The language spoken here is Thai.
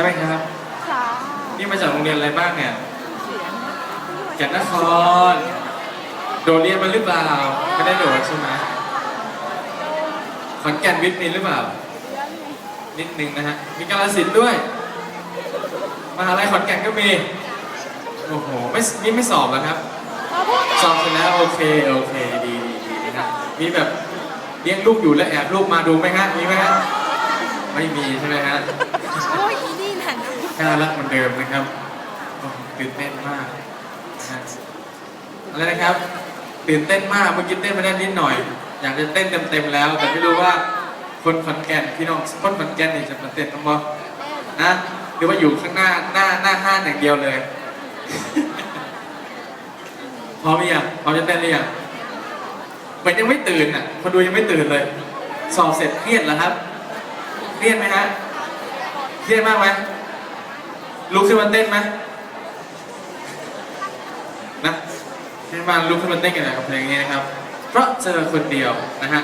ช่ไหมครับ ค่ะนี่มาจากโรงเรียนอะไรบ้างเนี่ยเสียงแก่นนคร โดดเรียนมาหรือเปล่า ไม่ได้โดดใช่ไหมขอนแก่นวิทย์มีหรือเปล่า นิดนึงนะฮะ มีกาลสินธุ์ด้วย มหาลัยขอนแก่นก็มี โอ้โห ไม่นี่ไม่สอบแล้วครับมาพูดสอบเสร็จแล้วโอเค โอเค ดีดีดีนะครับมีแบบเลี้ยงลูกอยู่แล้วแอบลูกมาดูไหมฮะ มีไหมฮะ ไม่มีใช่ไหมฮะโอ้ยอีนี่น่ะนะน่ารักเหมือนเดิมนะครับโอ้โหตื่นเต้นมากนะฮะอะไรนะครับ ตื่นเต้นมากเมื่อกี้เต้นไม่ได้นิดหน่อย อยากจะเต้นเต็มๆแล้ว แต่ไม่รู้ว่าคนขอนแก่นพี่น้องคนขอนแก่นนี่จะมาเต้นมั้งบ่นะหรือว่าอยู่ข้างหน้าหน้าหน้าห้านอย่างเดียวเลย พร้อมหรือยังพร้อมจะเต้นหรือยังเหมือนยังไม่ตื่นอะคนดูยังไม่ตื่นเลย สอบเสร็จเครียดเหรอครับ เครียดไหมฮะเครียดมากไหมลุกขึ้นมาเต้นไหมนะเครียดมากลุกขึ้นมาเต้นกันหน่อยกับเพลงนี้นะครับ เพราะเจอคนเดียวนะฮะ